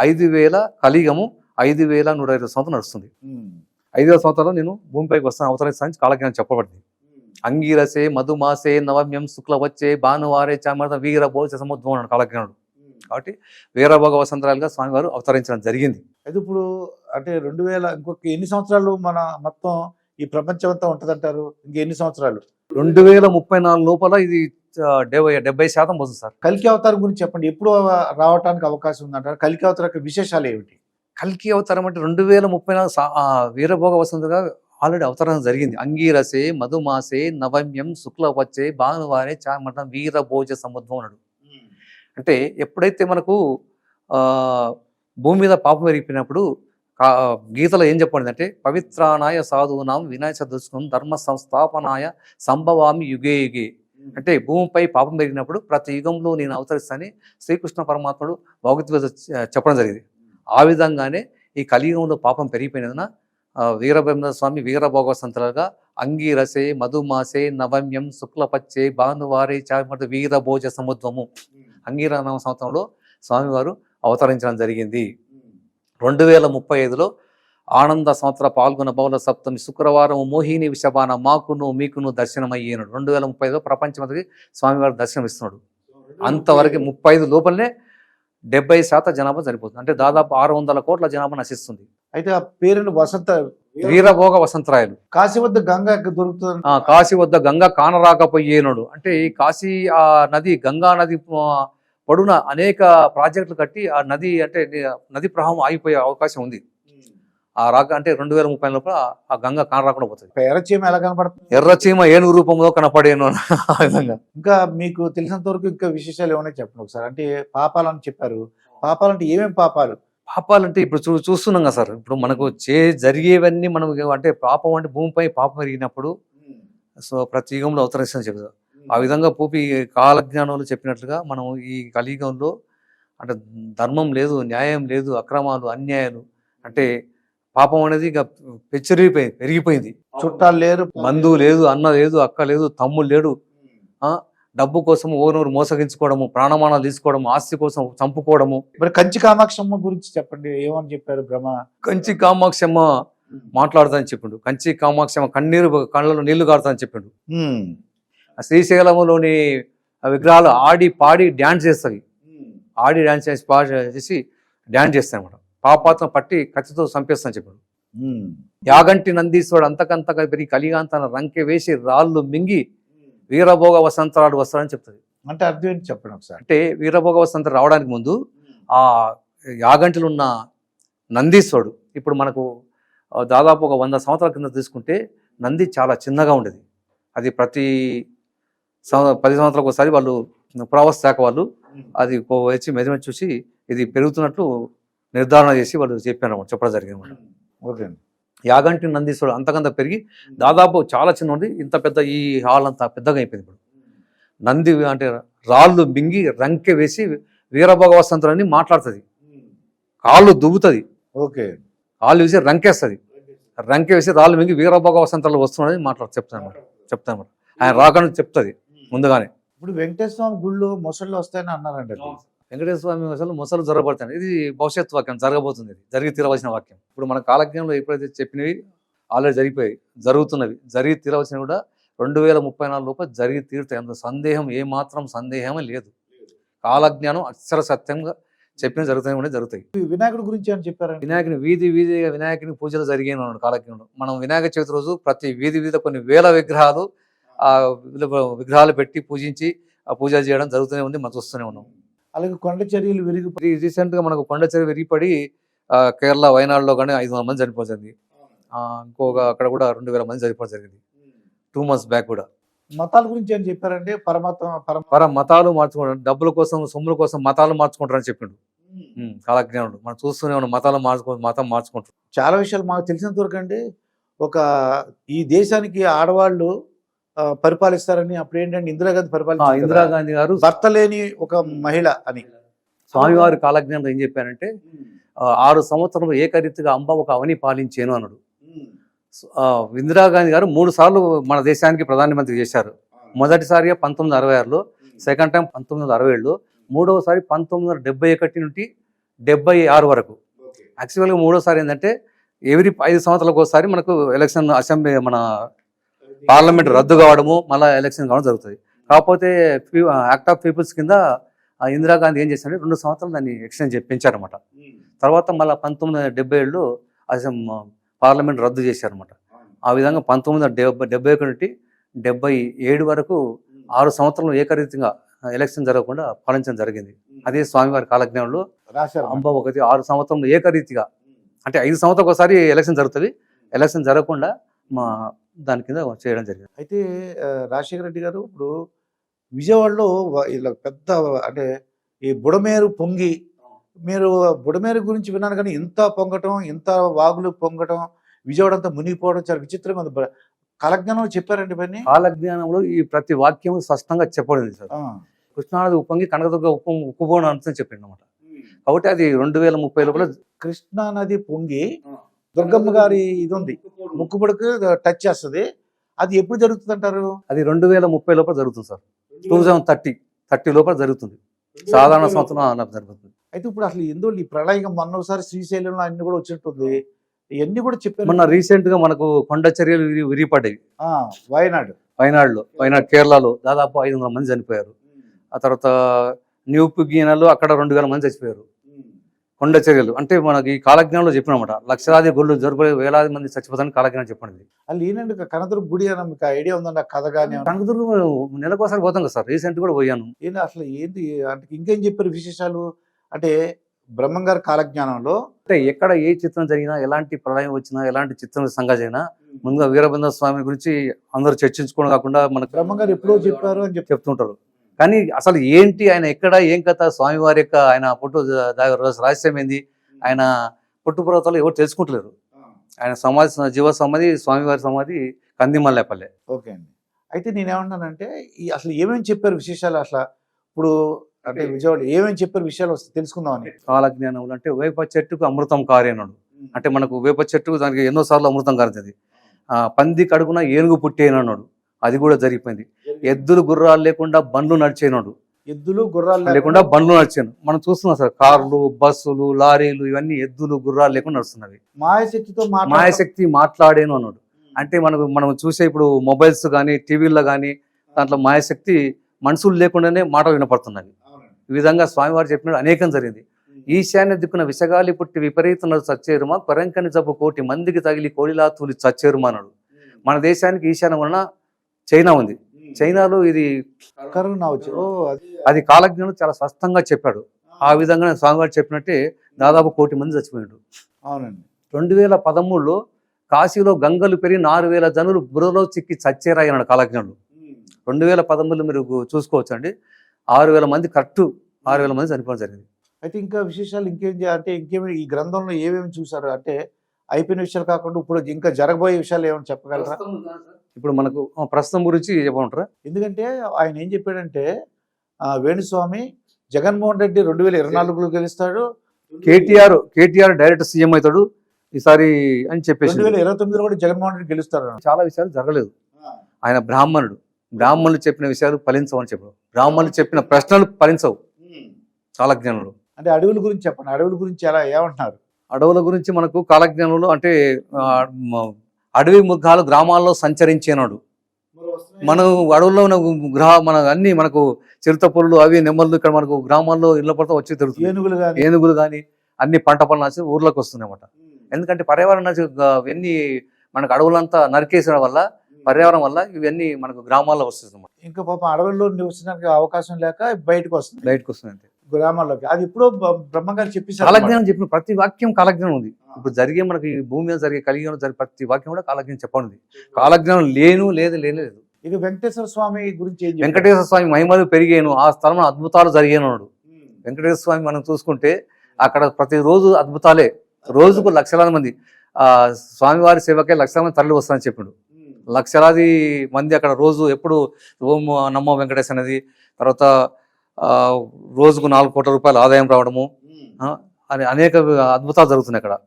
ఐదు వేల కలిగము ఐదు వేల నూట ఇరవై సంవత్సరం నడుస్తుంది. ఐదు వేల సంవత్సరాలు నేను భూమిపైకి వస్తాను. అవతరించాలని కాలజ్ఞానం చెప్పబడింది. అంగీరసే మధుమాసే నవమ్యం శుక్ల వచ్చే భానువారే చామర్ద వీర భోజ సముద్రం అన్నాడు కాలజ్ఞానుడు. కాబట్టి వీరభోగ వసంతరాలుగా స్వామివారు అవతరించడం జరిగింది. అయితే ఇప్పుడు అంటే రెండు వేల ఇంకొక ఎన్ని సంవత్సరాలు మన మొత్తం ఈ ప్రపంచం అంతా ఉంటదంటారు ఇంకెన్ని సంవత్సరాలు? రెండు వేల ముప్పై నాలుగు లోపల ఇది డెబ్బై డెబ్బై శాతం వస్తుంది సార్. కలికి అవతారం గురించి చెప్పండి. ఎప్పుడు రావడానికి అవకాశం ఉందంటారు. కలికి అవతార విశేషాలు ఏమిటి? కల్కి అవతారం అంటే రెండు వేల ముప్పై నాలుగు వీరభోగ వసంతగా ఆల్రెడీ అవతారం జరిగింది. అంగీరసే మధుమాసే నవమ్యం శుక్లవచ్చే భానువారే చామటం వీరభోజ సముద్రం అన్నాడు. అంటే ఎప్పుడైతే మనకు భూమి మీద పాపం పెరిగిపోయినప్పుడు గీతలో ఏం చెప్పండి అంటే పవిత్రానాయ సాధువునాం వినాయ చతుష్కం ధర్మ సంస్థాపనాయ సంభవామి యుగే యుగే. అంటే భూమిపై పాపం పెరిగినప్పుడు ప్రతి యుగంలో నేను అవతరిస్తానని శ్రీకృష్ణ పరమాత్ముడు భగవద్గీత చెప్పడం జరిగింది. ఆ విధంగానే ఈ కలియుగంలో పాపం పెరిగిపోయినందున వీరబ్రహ్మ స్వామి వీరభోగ సంతలుగా అంగీరసే మధుమాసే నవమ్యం శుక్లపచ్చే భానువారే చామట వీరభోజ సముద్రము అంగీరనామ సంవత్సరంలో స్వామివారు అవతరించడం జరిగింది. రెండు వేల ముప్పై ఐదులో ఆనంద సంవత్సర పాల్గొన బౌల సప్తమి శుక్రవారం మోహిని విషబాన మాకును మీకును దర్శనమయ్యేనాడు రెండు వేల ముప్పై ఐదులో ప్రపంచమంతకి స్వామివారు దర్శనం ఇస్తున్నాడు అంతవరకు ముప్పై ఐదు లోపలనే డెబ్బై శాతం జనాభా సరిపోతుంది. అంటే దాదాపు ఆరు వందల కోట్ల జనాభా నశిస్తుంది. అయితే ఆ పేరుని వసంత వీరభోగ వసంతరాయలు. కాశీ వద్ద గంగ దొరుకుతుంది? కాశీ వద్ద గంగ కానరాకపోయేనుడు. అంటే ఈ కాశీ ఆ నది గంగా నది పొడున అనేక ప్రాజెక్టులు కట్టి ఆ నది అంటే నది ప్రవాహం ఆగిపోయే అవకాశం ఉంది. ఆ రాక అంటే రెండు వేల ముప్పై లోపల ఆ గంగ కానరాకుండా పోతుంది. ఎర్రచీమ ఎలా కనపడుతుంది? ఎర్రచీమ ఏనుగు రూపంలో కనపడేను ఆ విధంగా. ఇంకా మీకు తెలిసినంత వరకు ఇంకా విశేషాలు ఏమైనా చెప్పండి ఒకసారి? అంటే పాపాలని చెప్పారు. పాపాలంటే ఏమేం పాపాలు? పాపాలంటే ఇప్పుడు చూ చూస్తున్నాం కదా సార్. ఇప్పుడు మనకు చే జరిగేవన్నీ మనం అంటే పాపం అంటే భూమిపై పాపం పెరిగినప్పుడు సో ప్రతి యుగంలో అవతరిస్తుందని చెప్తారు ఆ విధంగా పూపి కాలజ్ఞానంలో చెప్పినట్లుగా మనం ఈ కలియుగంలో అంటే ధర్మం లేదు న్యాయం లేదు అక్రమాలు అన్యాయాలు అంటే పాపం అనేది ఇక పెచ్చరిగిపోయింది పెరిగిపోయింది. చుట్టాలు లేరు బంధువు లేదు. అన్న లేదు అక్క లేదు తమ్ముడు లేడు. ఆ? డబ్బు కోసం ఓనూరు మోసగించుకోవడము ప్రాణమానాలు తీసుకోవడము ఆస్తి కోసం చంపుకోవడము. మరి కంచి కామాక్షమ్మ గురించి చెప్పండి. ఏమని చెప్పారు బ్రహ్మ? కంచి కామాక్షమ్మ మాట్లాడుతాని చెప్పిండు. కంచి కామాక్షమ్మ కన్నీరు కళ్ళలో నీళ్ళు కారుతాని చెప్పిండు. ఉమ్. ఆ శ్రీశైలంలోని విగ్రహాలు ఆడి పాడి డ్యాన్స్ చేస్తాయి ఆడి డ్యాన్స్ చేసి పాడి చేసి డ్యాన్స్ చేస్తాయి అనమాట పాపాత్మ పట్టి కత్తితో చంపేస్తాను చెప్పాడు ఉమ్. యాగంటి నందీశ్వరుడు అంతకంతగా పెరిగి కలిగాంతన రంకె వేసి రాళ్ళు మింగి వీరభోగ వసంతరాలు వస్తాడని చెప్తుంది. అంటే అర్థం ఏంటి చెప్పండి ఒకసారి? అంటే వీరభోగ వసంత రావడానికి ముందు ఆ యాగంటిలో ఉన్న నందీశ్వరుడు ఇప్పుడు మనకు దాదాపు ఒక వంద సంవత్సరాల కింద తీసుకుంటే నంది చాలా చిన్నగా ఉండేది. అది ప్రతి పది సంవత్సరాలకు ఒకసారి వాళ్ళు పురావస్తు శాఖ వాళ్ళు అది వచ్చి మెజర్మెంట్ చూసి ఇది పెరుగుతున్నట్లు నిర్ధారణ చేసి వాళ్ళు చెప్పారు అన్నమాట చెప్పడం జరిగింది అన్నమాట. ఓకే యాగంటి నందీశ్వరుడు అంతకంత పెరిగి దాదాపు చాలా చిన్న ఉంది ఇంత పెద్ద ఈ హాల్ అంతా పెద్దగా అయిపోయింది ఇప్పుడు. నంది అంటే రాళ్ళు మింగి రంకె వేసి వీరభోగ వసంతులని మాట్లాడుతుంది కాళ్ళు దువ్వుతుంది. ఓకే. కాళ్ళు వేసి రంకేస్తుంది. రంకె వేసి రాళ్ళు మింగి వీరభోగ వసంతాలు వస్తున్నాడని మాట్లాడు చెప్తాను అనమాట చెప్తాను అనమాట ఆయన రాకని చెప్తుంది. ముందుగానే. ఇప్పుడు వెంకటేశ్వర స్వామి గుళ్ళు మొసళ్ళు వస్తాయని అన్నారండి. వెంకటేశ్వర స్వామి అసలు మొసలు జరగబడతాయి ఇది భవిష్యత్ వాక్యం జరగబోతుంది ఇది. జరిగి తీరవలసిన వాక్యం. ఇప్పుడు మన కాలజ్ఞంలో ఎప్పుడైతే చెప్పినవి ఆల్రెడీ జరిగిపోయాయి జరుగుతున్నవి జరిగి తీరవలసినవి కూడా రెండు వేల ముప్పై నాలుగు లోపల జరిగి తీరుతాయి. అందులో సందేహం ఏమాత్రం సందేహమే లేదు. కాలజ్ఞానం అక్షర సత్యంగా చెప్పిన జరుగుతాయి కూడా జరుగుతాయి. వినాయకుడి గురించి అని చెప్పారండి? వినాయకుని వీధి వీధిగా వినాయకుని పూజలు జరిగాయి అన్నాడు కాలజ్ఞంలో మనం వినాయక చవితి రోజు ప్రతి వీధి వీధి కొన్ని వేల విగ్రహాలు ఆ విగ్రహాలు పెట్టి పూజించి ఆ పూజ చేయడం జరుగుతూనే ఉంది మనం చూస్తూనే ఉన్నాం. అలాగే కొండ చర్యలు విరిగి రీ- రీసెంట్గా మనకు కొండ చెరువు విరిగిపడి ఆ, కేరళ వయనాడులో కానీ ఐదు వందల మంది చనిపోతుంది ఆ, ఇంకొక అక్కడ కూడా రెండు వేల మంది చనిపోవడం జరిగింది. టూ మంత్స్ బ్యాక్ కూడా. మతాల గురించి అని చెప్పారంటే పరమాత్మ పరమ పర మతాలు మార్చుకోవడం డబ్బుల కోసం సొమ్ముల కోసం మతాలు మార్చుకుంటారని చెప్పిండు. ఉమ్, కాలజ్ఞానుడు. మనం చూస్తూనే ఉన్నాం మతాలు మార్చుకో మతం మార్చుకుంటారు చాలా విషయాలు మాకు తెలిసినంత వరకు అండి ఒక ఈ దేశానికి ఆడవాళ్ళు పరిపాలిస్తారని అప్పుడు ఏంటంటే ఇందిరాగాంధీ కదా. ఇందిరాగాంధీ గారు భర్త లేని ఒక మహిళ అని. స్వామివారి కాలజ్ఞానంలో ఏం చెప్పారంటే ఆరు సంవత్సరం ఏకరీతిగా అంబ ఒక అవని పాలించేను అన్నాడు. ఇందిరాగాంధీ గారు మూడు సార్లు మన దేశానికి ప్రధానమంత్రి చేశారు. మొదటిసారిగా పంతొమ్మిది అరవై ఆరులో సెకండ్ టైం పంతొమ్మిది వందల అరవై ఏడులో మూడవసారి పంతొమ్మిది వందల డెబ్బై ఒకటి నుండి డెబ్బై ఆరు వరకు. యాక్చువల్గా మూడోసారి ఏంటంటే ఎవ్రీ ఐదు సంవత్సరాలకు ఒకసారి మనకు ఎలక్షన్ అసెంబ్లీ మన పార్లమెంట్ రద్దు కావడము మళ్ళీ ఎలక్షన్ కావడం జరుగుతుంది. కాకపోతే యాక్ట్ ఆఫ్ పీపుల్స్ కింద ఇందిరాగాంధీ ఏం చేశారంటే రెండు సంవత్సరాలు దాన్ని ఎక్స్టెండ్ చేసి పెంచారన్నమాట తర్వాత మళ్ళీ పంతొమ్మిది వందల డెబ్బై ఏళ్ళు పార్లమెంట్ రద్దు చేశారన్నమాట. ఆ విధంగా పంతొమ్మిది వందల డెబ్బై డెబ్బై ఒకటి నుండి డెబ్బై ఏడు వరకు ఆరు సంవత్సరాలు ఏకరీతిగా ఎలక్షన్ జరగకుండా పాలించడం జరిగింది. అదే స్వామివారి కాలజ్ఞానంలో రాశారు అంబ ఒకటి ఆరు సంవత్సరంలో ఏకరీతిగా. అంటే ఐదు సంవత్సరాలకు ఒకసారి ఎలక్షన్ జరుగుతుంది. ఎలక్షన్ జరగకుండా మా దాని కింద చేయడం జరిగింది. అయితే రాజశేఖర రెడ్డి గారు ఇప్పుడు విజయవాడలో ఇలా పెద్ద అంటే ఈ బుడమేరు పొంగి మీరు బుడమేరు గురించి విన్నాను కానీ ఇంత పొంగటం ఇంత వాగులు పొంగటం విజయవాడ అంతా మునిగిపోవడం చాలా విచిత్రంగా ఉంది. బ- కాలజ్ఞానం చెప్పారండి ఇవన్నీ కాలజ్ఞానంలో ఈ ప్రతి వాక్యం స్పష్టంగా చెప్పబడింది సార్. కృష్ణానది ఉప్పొంగి కనకదుర్గ ఉప్పు ఉప్పుబోన అంతం చెప్పింది అనమాట కాబట్టి అది రెండు వేల ముప్పై లోపల కృష్ణా నది పొంగి దుర్గమ్మ గారి ఇది ఉంది. ముక్కుపుడికి టచ్ చేస్తుంది. అది ఎప్పుడు జరుగుతుంది అంటారు అది రెండు వేల ముప్పై లోపల జరుగుతుంది sir. Two thousand thirty thirty లోపల జరుగుతుంది. సాధారణ సంవత్సరం జరుగుతుంది. అయితే ఇప్పుడు అసలు ఎందుకు ఈ ప్రళయం మొన్న ఒకసారి శ్రీశైలంలో అన్ని కూడా వచ్చినట్టుంది. ఇవన్నీ కూడా చెప్పారు. మొన్న రీసెంట్గా మనకు కొండ చర్యలు విరి- విరిపడ్డాయి ఆ, వయనాడు. వయనాడులో వయనాడు కేరళలో దాదాపు ఐదు వందల మంది చనిపోయారు. ఆ తర్వాత న్యూ పుగీనాలో అక్కడ రెండు వేల మంది చచ్చిపోయారు. కొండ చర్యలు. అంటే మనకి కాలజ్ఞానంలో చెప్పినమాట. లక్షలాది గొళ్ళు జరుపుకునే వేలాది మంది చచ్చిపోతారని కాలజ్ఞానం చెప్పండి. అది కనదుర్గ గుడి అని మీకు ఐడియా ఉందండి కథ కానీ కనకదుర్గం నెలకోసారి పోతాం కదా సార్. రీసెంట్ కూడా పోయాను. ఏంటి అసలు ఏంటి? అంటే ఇంకేం చెప్పారు విశేషాలు? అంటే బ్రహ్మం గారి కాలజ్ఞానంలో అంటే ఎక్కడ ఏ చిత్రం జరిగినా ఎలాంటి ప్రళయం వచ్చినా ఎలాంటి చిత్రం అయినా ముందుగా వీరభద్ర స్వామి గురించి అందరూ చర్చించుకోవడం కాకుండా మనకు బ్రహ్మం గారు ఎప్పుడో చెప్పారు అని చెప్పి చెప్తుంటారు. కానీ అసలు ఏంటి ఆయన ఎక్కడ ఏం కథ? స్వామివారి యొక్క ఆయన పుట్టు రహస్యం ఏంది? ఆయన పుట్టుపర్వతాలు ఎవరు తెలుసుకుంటలేరు. ఆయన సమాధి జీవ సమాధి స్వామివారి సమాధి కందిమల్లేపల్లె. ఓకే అండి. అయితే నేనేమంటానంటే ఈ అసలు ఏమేమి చెప్పారు విశేషాలు అసలు? ఇప్పుడు అంటే విజయవాడ ఏమేమి చెప్పారు విషయాలు వస్తే తెలుసుకుందామని. కాలజ్ఞానములు అంటే వేప చెట్టుకు అమృతం కారేనాడు. అంటే మనకు వేప చెట్టుకు దానికి ఎన్నో సార్లు అమృతం కారుతుంది. ఆ పంది కడుగున ఏనుగు పుట్టేనన్నాడు. అది కూడా జరిగిపోయింది. ఎద్దులు గుర్రాలు లేకుండా బండ్లు నడిచేనాడు. ఎద్దులు గుర్రాలు లేకుండా బండ్లు నడిచాను. మనం చూస్తున్నాం సార్ కార్లు బస్సులు లారీలు ఇవన్నీ ఎద్దులు గుర్రాలు లేకుండా నడుస్తున్నవి. మాయశక్తితో మాయశక్తి మాట్లాడేను అన్నాడు. అంటే మనకు మనం చూసే ఇప్పుడు మొబైల్స్ కానీ టీవీల్లో కానీ దాంట్లో మాయశక్తి మనుషులు లేకుండానే మాటలు వినపడుతున్నవి ఈ విధంగా స్వామివారు చెప్పినట్టు అనేకం జరిగింది. ఈశాన్య దిక్కున విషగాలి పుట్టి విపరీతం చచ్చేరుమా? కొరంకని జబ్బు కోటి మందికి తగిలి కోడిలా తూలి చచ్చేరుమా అన్నాడు. మన దేశానికి ఈశాన్యం వలన చైనా ఉంది. చైనాలో ఇది కరోనా వచ్చి ఓ అది కాలజ్ఞానం చాలా స్పష్టంగా చెప్పాడు. ఆ విధంగా స్వామివారు చెప్పినట్టే దాదాపు కోటి మంది చచ్చిపోయాడు అవునండి. రెండు వేల పదమూడులో కాశీలో గంగలు పెరిగి నాలుగు వేల జనులు బురలో చిక్కి చచ్చేరాయన్నాడు కాలజ్ఞుడు. రెండు వేల పదమూడులో మీరు చూసుకోవచ్చు అండి ఆరు వేల మంది కరెక్ట్ ఆరు వేల మంది చనిపోవడం జరిగింది. అయితే ఇంకా విశేషాలు ఇంకేం అంటే ఇంకేమి ఈ గ్రంథంలో ఏమేమి చూసారు అంటే అయిపోయిన విషయాలు కాకుండా ఇప్పుడు ఇంకా జరగబోయే విషయాలు ఏమైనా చెప్పగలరా? ఇప్పుడు మనకు ప్రస్తుతం గురించి చెప్పమంటారా? ఎందుకంటే ఆయన ఏం చెప్పాడంటే వేణుస్వామి జగన్మోహన్ రెడ్డి రెండు వేల ఇరవై నాలుగులో గెలుస్తాడు. కేటీఆర్ కేటీఆర్ డైరెక్ట్ సీఎం అవుతాడు ఈసారి అని చెప్పేసి. రెండు వేల ఇరవై తొమ్మిదిలో కూడా జగన్మోహన్ రెడ్డి గెలుస్తాడు. చాలా విషయాలు జరగలేదు. ఆయన బ్రాహ్మణుడు. బ్రాహ్మణులు చెప్పిన విషయాలు ఫలించవని చెప్పాడు. బ్రాహ్మణులు చెప్పిన ప్రశ్నలు ఫలించవు. కాలజ్ఞానంలో. అంటే అడవుల గురించి చెప్పండి. అడవుల గురించి ఎలా ఏమంటున్నారు? అడవుల గురించి మనకు కాలజ్ఞానంలో అంటే అడవి మృగాలు గ్రామాల్లో సంచరించేనాడు. మనం అడవుల్లో ఉన్న గ్రహ మన అన్ని మనకు చిరుత పుల్లు అవి నెమ్మలు ఇక్కడ మనకు గ్రామాల్లో ఇళ్ళ పడతా వచ్చి తిరుగుతుంది. ఏనుగులు కానీ అన్ని పంట పనులు వచ్చి ఊర్లోకి వస్తున్నాయి అన్నమాట ఎందుకంటే పర్యావరణ ఇవన్నీ మనకు అడవులంతా నరికేసడం వల్ల పర్యావరణం వల్ల ఇవన్నీ మనకు గ్రామాల్లో వస్తుంది అన్నమాట ఇంకా పాపం అడవుల్లో నివసించడానికి అవకాశం లేక బయటకు వస్తుంది బయటకు వస్తుంది గ్రామాల్లోకి. అది ఎప్పుడో బ- బ్రహ్మగారు చెప్పేశారు కాలజ్ఞానం చెప్పిన ప్రతి వాక్యం కాలజ్ఞానం ఉంది. ఇప్పుడు జరిగే మనకి భూమి మీద జరిగే కలిగిన జరిగే ప్రతి వాక్యం కూడా కాలజ్ఞానం చెప్పండి కాలజ్ఞానం లేను లేదు లేనే లేదు. ఇక వెంకటేశ్వర స్వామి గురించి? వెంకటేశ్వర స్వామి మహిమలు పెరిగాను ఆ స్థలంలో అద్భుతాలు జరిగాను వెంకటేశ్వర స్వామి మనం చూసుకుంటే అక్కడ ప్రతిరోజు అద్భుతాలే. రోజుకు లక్షలాది మంది ఆ స్వామివారి సేవకే లక్షల మంది తరలి వస్తారని చెప్పిండు. లక్షలాది మంది అక్కడ రోజు ఎప్పుడు ఓం నమ్మో వెంకటేశ్ అనేది తర్వాత రోజుకు నాలుగు కోట్ల రూపాయల ఆదాయం రావడము అని అనేక అద్భుతాలు జరుగుతున్నాయి అక్కడ.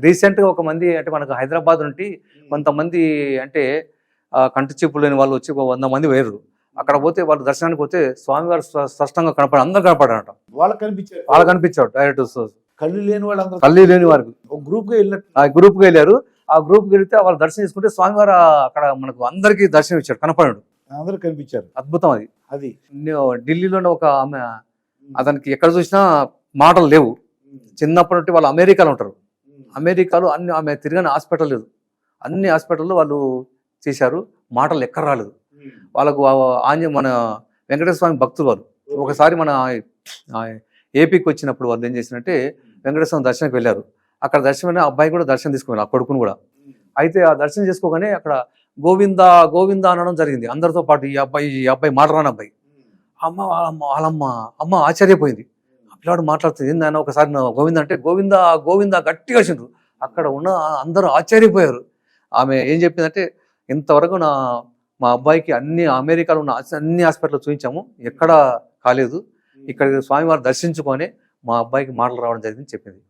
రీసెంట్గా ఒక మంది అంటే మనకు హైదరాబాద్ నుండి కొంతమంది అంటే కంటి చూపు లేని వాళ్ళు వచ్చి వంద మంది వేరు అక్కడ పోతే వాళ్ళు దర్శనానికి పోతే స్వామివారు స్ప- స్పష్టంగా కనపడి అందరు కనపడారట. వాళ్ళకి కనిపించారు. వాళ్ళకి కనిపించాడు డైరెక్ట్ కళ్ళు లేని వాళ్ళందరూ తల్లి లేని వారికి ఒక గ్రూప్గా వెళ్ళినట్టు. ఆ గ్రూప్కి వెళ్ళారు. ఆ గ్రూప్కి వెళ్తే వాళ్ళు దర్శనం చేసుకుంటే స్వామివారు అక్కడ మనకు అందరికీ దర్శనం ఇచ్చాడు కనపడాడు. అందరూ కనిపించారు. అద్భుతం అది. అది. ఢిల్లీలోనే ఒక ఆమె అతనికి ఎక్కడ చూసినా మాటలు లేవు. చిన్నప్పటి నుండి వాళ్ళు అమెరికాలో ఉంటారు. అమెరికాలో అన్ని ఆమె తిరిగిన హాస్పిటల్ లేదు. అన్ని హాస్పిటల్లో వాళ్ళు చేశారు. మాటలు ఎక్కడ రాలేదు. వాళ్ళకు ఆంజ మన వెంకటేశ్వర స్వామి భక్తులు వాళ్ళు. ఒకసారి మన ఏపీకి వచ్చినప్పుడు వాళ్ళు ఏం చేసినట్టే వెంకటేశ్వర స్వామి దర్శనానికి వెళ్ళారు. అక్కడ దర్శనం ఆ అబ్బాయి కూడా దర్శనం తీసుకున్నారు ఆ కొడుకును కూడా. అయితే ఆ దర్శనం చేసుకోగానే అక్కడ గోవింద గోవింద అనడం జరిగింది. అందరితో పాటు ఈ అబ్బాయి ఈ అబ్బాయి మాట రాని అబ్బాయి. అమ్మ వాళ్ళమ్మ వాళ్ళమ్మ అమ్మ ఆశ్చర్యపోయింది. ఆ పిల్లాడు మాట్లాడుతుంది ఏందన్న ఒకసారి నా గోవింద అంటే గోవింద గోవింద గట్టిగా వచ్చిండ్రు అక్కడ ఉన్న అందరూ ఆశ్చర్యపోయారు. ఆమె ఏం చెప్పిందంటే ఇంతవరకు నా మా అబ్బాయికి అన్ని అమెరికాలో ఉన్న అన్ని హాస్పిటల్ చూపించాము ఎక్కడా కాలేదు. ఇక్కడ స్వామివారు దర్శించుకొని మా అబ్బాయికి మాటలు రావడం జరిగింది చెప్పింది.